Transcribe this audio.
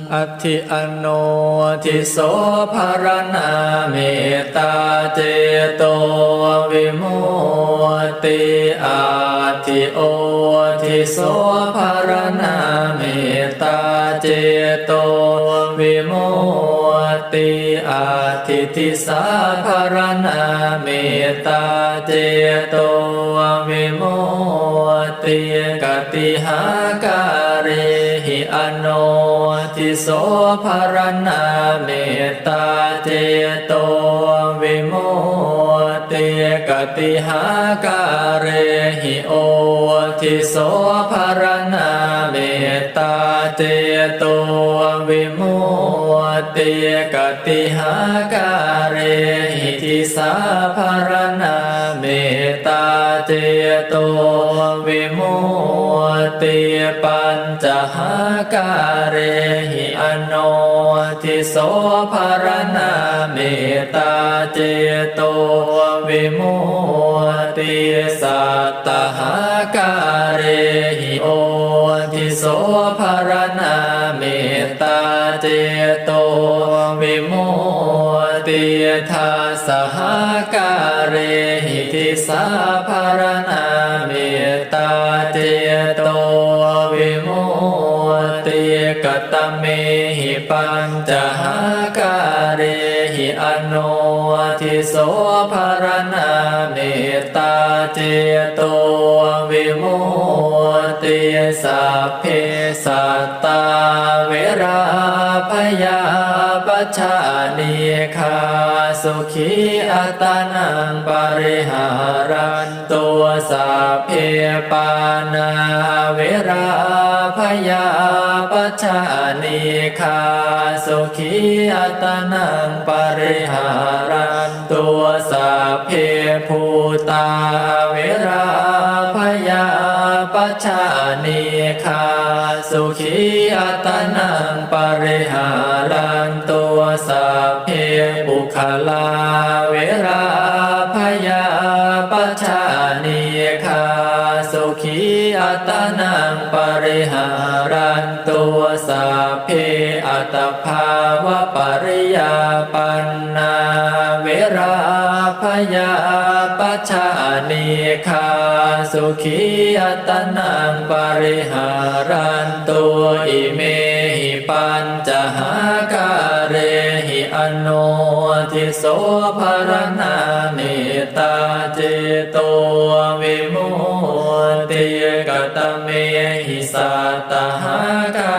อัติอโนทิโสภารณาเมตตาเจโตวิโมติอาทิโอทิโสภารณาเมตตาเจโตวิโมติอาทิทิสาภารณาเมตตาเจโตวิโมติกติหาก อโนทิโสภรณาเมตตาเจโตวิโมติกติหาการหิโอทิโสภรณาเมตตาเจโตวิโมติกติหาการหิทิสาภรณาเมตตาเจโต ติปัญจหาการิหิอโนทิโสภารณาเมตตาเจโตวิโมติสัตตหาการิหิโอทิโสภารณาเมตตาเจโตวิโมติทัสหาการิหิทิสาภารณา หิปัญจหาการิหิอโนทิโสภารณาเมตตาเจโตวิมุติสัพเพสัตตาเวราพยาปัชานิคาสุขีอัตานังปริหารันตัวสัพเพปานาเวรา ยาปัชฌานิคาสุขีอัตนังปริหารันตัวสัพเพภูตาเวราพยาปัชฌานิคาสุขีอัตนังปริหารันตัวสัพเพบุคลาเวราพยา ปริหารันตัวสัพเพอัตภาวะปริยาปันนาเวราพยาปัชานิคาสุขีอัตนังปริหารันตัวอิเมหิปัญจหาการหิอโนทิโสภรณาเมตตาเจโตวิมุต ติยกตเมหิสัตหากา